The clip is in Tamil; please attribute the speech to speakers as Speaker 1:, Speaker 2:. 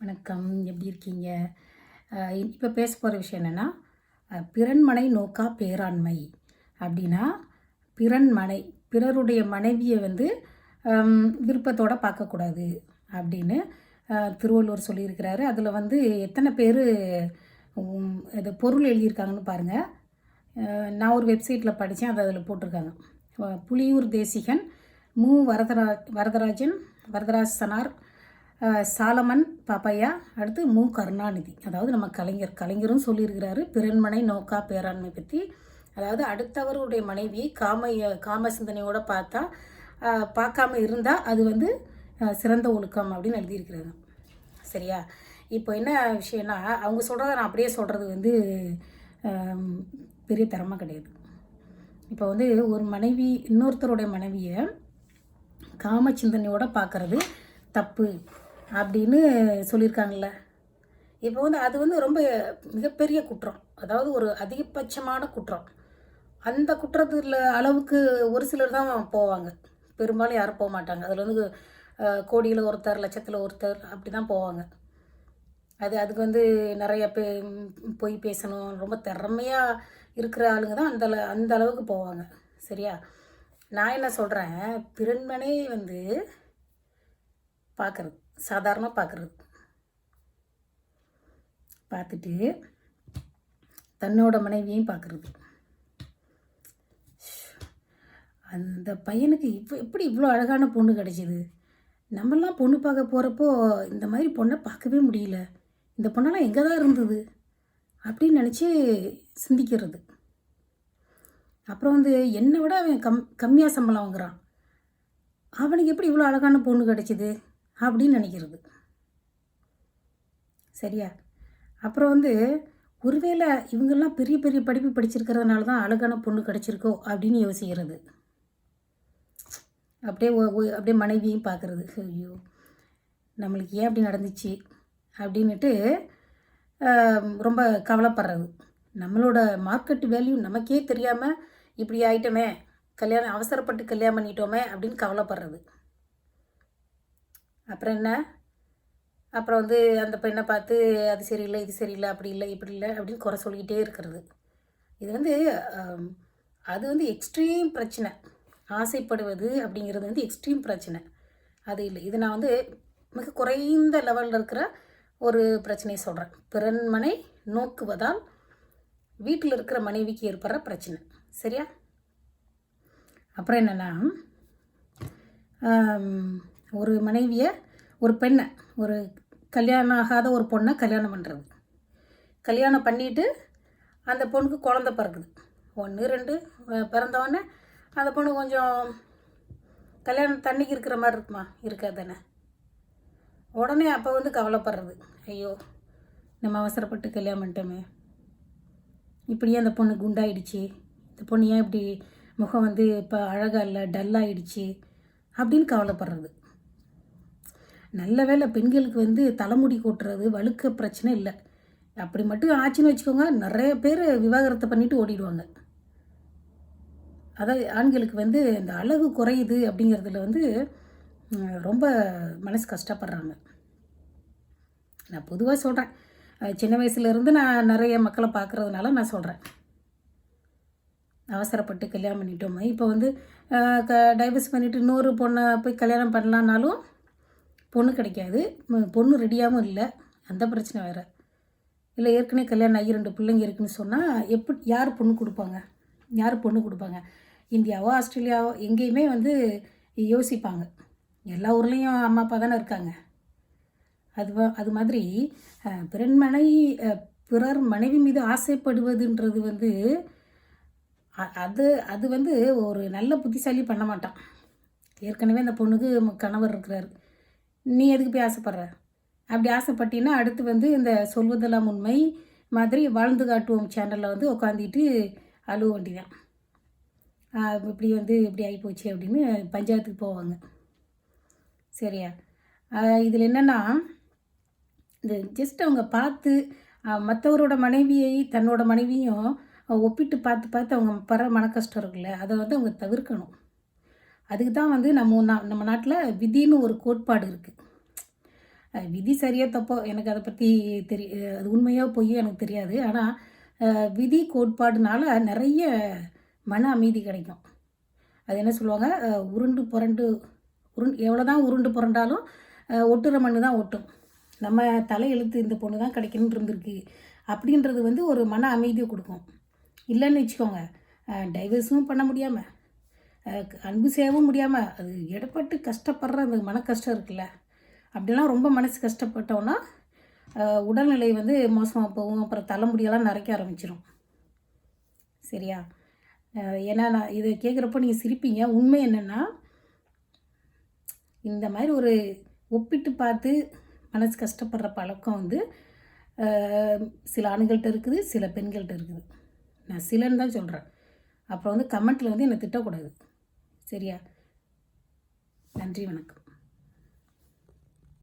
Speaker 1: வணக்கம். எப்படி இருக்கீங்க? இப்போ பேச போகிற விஷயம் என்னென்னா பிறன்மனை நோக்கா பேராண்மை அப்படின்னா பிறன்மனை பிறருடைய மனைவியை வந்து விருப்பத்தோடு பார்க்கக்கூடாது அப்படின்னு திருவள்ளுவர் சொல்லியிருக்கிறாரு. அதில் வந்து எத்தனை பேர் இது பொருள் எழுதியிருக்காங்கன்னு பாருங்கள் நான் ஒரு வெப்சைட்டில் படித்தேன் அதை அதில் போட்டிருக்காங்க. புலியூர் தேசிகன் மு. வரதரா வரதராஜன் வரதராசனார் சாலமன் பாப்பையா அடுத்து மு. கருணாநிதி. அதாவது நம்ம கலைஞர் கலைஞரும் சொல்லியிருக்கிறாரு பிறன்மனை நோக்கா பேராண்மை பற்றி. அதாவது அடுத்தவருடைய மனைவியை காம காம சிந்தனையோட பார்த்தா பார்க்காம இருந்தால் அது வந்து சிறந்த ஒழுக்கம் அப்படின்னு எழுதியிருக்கிறாங்க சரியா? இப்போ என்ன விஷயம்னா அவங்க சொல்கிறத நான் அப்படியே சொல்கிறது வந்து பெரிய திறமை கிடையாது. இப்போ வந்து ஒரு மனைவி இன்னொருத்தருடைய மனைவியை காம சிந்தனையோடு பார்க்குறது தப்பு. அப்படின்னு சொல்லியிருக்காங்கல்ல. இப்போ வந்து அது வந்து ரொம்ப மிகப்பெரிய குற்றம். அதாவது ஒரு அதிகபட்சமான குற்றம். அந்த குற்றத்தில் அளவுக்கு ஒரு சிலர் தான் போவாங்க. பெரும்பாலும் யாரும் போக மாட்டாங்க. அதில் வந்து கோடியில் ஒருத்தர் லட்சத்தில் ஒருத்தர் அப்படி தான் போவாங்க. அது அதுக்கு வந்து நிறைய பே பொய் பேசணும். ரொம்ப திறமையாக இருக்கிற ஆளுங்க தான் அந்த அந்த அளவுக்கு போவாங்க. சரியா? நான் என்ன சொல்கிறேன் பிறன்மனே வந்து பார்க்குறது. சாதாரணமாக பார்க்குறது பார்த்துட்டு தன்னோட மனைவியையும் பார்க்குறது அந்த பையனுக்கு இப்போ எப்படி இவ்வளோ அழகான பொண்ணு கிடைச்சிது? நம்மெல்லாம் பொண்ணு பார்க்க போகிறப்போ இந்த மாதிரி பொண்ணை பார்க்கவே முடியல. இந்த பொண்ணெல்லாம் எங்கே தான் இருந்தது? அப்படின்னு நினச்சி சிந்திக்கிறது. அப்புறம் வந்து என்னை விட அவன் கம் கம்மியாக சம்பளம் வாங்குறான். அவனுக்கு எப்படி இவ்வளோ அழகான பொண்ணு கிடைச்சிது? அப்படின்னு நினைக்கிறது. சரியா? அப்புறம் வந்து ஒருவேளை இவங்கெல்லாம் பெரிய பெரிய படிப்பு படிச்சிருக்கிறதுனால தான் அழகான பொண்ணு கிடச்சிருக்கோ அப்படின்னு யோசிக்கிறது. அப்படியே ஒ- அப்படியே மனைவியும் பார்க்குறது. ஐயோ நம்மளுக்கு ஏன் அப்படி நடந்துச்சு? அப்படின்னுட்டு ரொம்ப கவலைப்படுறது. நம்மளோட மார்க்கெட் வேல்யூ நமக்கே தெரியாமல் இப்படி ஆயிட்டோமே கல்யாணம் அவசரப்பட்டு கல்யாணம் பண்ணிட்டோமே அப்படின்னு கவலைப்படுறது. அப்புறம் என்ன? அப்புறம் வந்து அந்த பெண்ணை பார்த்து அது சரியில்லை இது சரியில்லை அப்படி இல்லை இப்படி இல்லை அப்படின்னு குறை சொல்லிக்கிட்டே இருக்கிறது. இது வந்து அது வந்து எக்ஸ்ட்ரீம் பிரச்சனை. ஆசைப்படுவது அப்படிங்கிறது வந்து எக்ஸ்ட்ரீம் பிரச்சனை. அது இல்லை. இது நான் வந்து மிக குறைந்த லெவலில் இருக்கிற ஒரு பிரச்சனையை சொல்கிறேன் பிறன்மனை நோக்குவதால் வீட்டில் இருக்கிற மனைவிக்கு ஏற்படுற பிரச்சனை. சரியா? அப்புறம் என்னென்னா ஒரு மனைவியை ஒரு பெண்ணை ஒரு கல்யாணம் ஆகாத ஒரு பொண்ணை கல்யாணம் பண்ணுறது கல்யாணம் பண்ணிட்டு அந்த பொண்ணுக்கு குழந்த பிறக்குது. ஒன்று ரெண்டு பிறந்தவொடனே அந்த பொண்ணு கொஞ்சம் கல்யாணம் தண்ணிக்கு இருக்கிற மாதிரி இருக்குமா? இருக்காது தானே. உடனே அப்போ வந்து கவலைப்படுறது. ஐயோ நம்ம அவசரப்பட்டு கல்யாணம் பண்ணிட்டோமே. இப்படியே அந்த பொண்ணு குண்டாயிடுச்சு. இந்த பொண்ணு ஏன் இப்படி முகம் வந்து இப்போ அழகாக இல்லை டல்லாகிடுச்சு அப்படின்னு கவலைப்படுறது. நல்ல வேளை பெண்களுக்கு வந்து தலைமுடி கொட்டுறது வழுக்க பிரச்சனை இல்லை. அப்படி மட்டும் ஆச்சுன்னு வச்சுக்கோங்க நிறைய பேர் விவாகரத்தை பண்ணிவிட்டு ஓடிடுவாங்க. அதாவது ஆண்களுக்கு வந்து இந்த அழகு குறையுது அப்படிங்கிறதுல வந்து ரொம்ப மனசு கஷ்டப்படுறாங்க. நான் பொதுவாக சொல்கிறேன் சின்ன வயசுலேருந்து நான் நிறைய மக்களை பார்க்குறதுனால நான் சொல்கிறேன் அவசரப்பட்டு கல்யாணம் பண்ணிட்டோமே. இப்போ வந்து க டைவர்ஸ் பண்ணிவிட்டு இன்னொரு பொண்ணை போய் கல்யாணம் பண்ணலான்னாலும் பொண்ணு கிடைக்காது. பொண்ணு ரெடியாகவும் இல்லை. அந்த பிரச்சனை வேறு. இல்லை ஏற்கனவே கல்யாணம் ஆகி ரெண்டு பிள்ளைங்க இருக்குன்னு சொன்னால் எப்படி யார் பொண்ணு கொடுப்பாங்க? யார் பொண்ணு கொடுப்பாங்க? இந்தியாவோ ஆஸ்திரேலியாவோ எங்கேயுமே வந்து யோசிப்பாங்க. எல்லா ஊர்லேயும் அம்மா அப்பா தானே இருக்காங்க. அது அது மாதிரி அஹ், பிறன்மனை பிறர் மனைவி மீது ஆசைப்படுவதுன்றது வந்து அது அது வந்து ஒரு நல்ல புத்திசாலி பண்ண மாட்டான். ஏற்கனவே அந்த பொண்ணுக்கு கணவர் இருக்கிறாரு. நீ எதுக்கு போய் ஆசைப்படுற? அப்படி ஆசைப்பட்டீங்கன்னா அடுத்து வந்து இந்த சொல்வதெல்லாம் உண்மை. மாதிரி வாழ்ந்து காட்டுவோம் சேனலில் வந்து உட்காந்துட்டு அழுவ வேண்டிதான் இப்படி வந்து இப்படி ஆகிப்போச்சு அப்படின்னு பஞ்சாயத்துக்கு போவாங்க. சரியா? இதில் என்னென்னா இந்த ஜஸ்ட் அவங்க பார்த்து மற்றவரோட மனைவியை தன்னோட மனைவியும் ஒப்பிட்டு பார்த்து பார்த்து அவங்க படுற மன கஷ்டம் இருக்குல்ல அதை வந்து அவங்க தவிர்க்கணும். அதுக்கு தான் வந்து நம்ம நம்ம நாட்டில் விதின்னு ஒரு கோட்பாடு இருக்குது விதி சரியாக தப்போ எனக்கு அதை பற்றி தெரிய அது உண்மையோ பொய்யோ எனக்கு தெரியாது. ஆனால் விதி கோட்பாடுனால நிறைய மன அமைதி கிடைக்கும். அது என்ன சொல்லுவாங்க? உருண்டு புரண்டு உருண்டு எவ்வளோ தான் உருண்டு புரண்டாலும் ஒட்டுற மண்ணு தான் ஒட்டும். நம்ம தலையெழுத்து இந்த பொண்ணு தான் கிடைக்கணும்னு இருந்திருக்கு அப்படின்றது வந்து ஒரு மன அமைதியை கொடுக்கும். இல்லைன்னு வச்சுக்கோங்க. டைவர்ஸும் பண்ண முடியாமல் அன்பு செய்யவும் முடியாமல் அது இடப்பட்டு கஷ்டப்படுற அந்த மன கஷ்டம் இருக்குல்ல. அப்படிலாம் ரொம்ப மனசு கஷ்டப்பட்டோன்னா உடல்நிலை வந்து மோசமாக போகும் அப்புறம் தலைமுடியெல்லாம் நிறைக்க ஆரம்பிச்சிடும் சரியா? ஏன்னா நான் இதை கேட்குறப்போ நீங்கள் சிரிப்பீங்க. உண்மை என்னென்னா இந்த மாதிரி ஒரு ஒப்பிட்டு பார்த்து மனசு கஷ்டப்படுற பழக்கம் வந்து சில ஆண்கள்கிட்ட இருக்குது சில பெண்கள்கிட்ட இருக்குது. நான் சிலன்னு தான் சொல்கிறேன் அப்புறம் வந்து கமெண்ட்டில் வந்து என்னை திட்டக்கூடாது. சரியா? நன்றி வணக்கம்.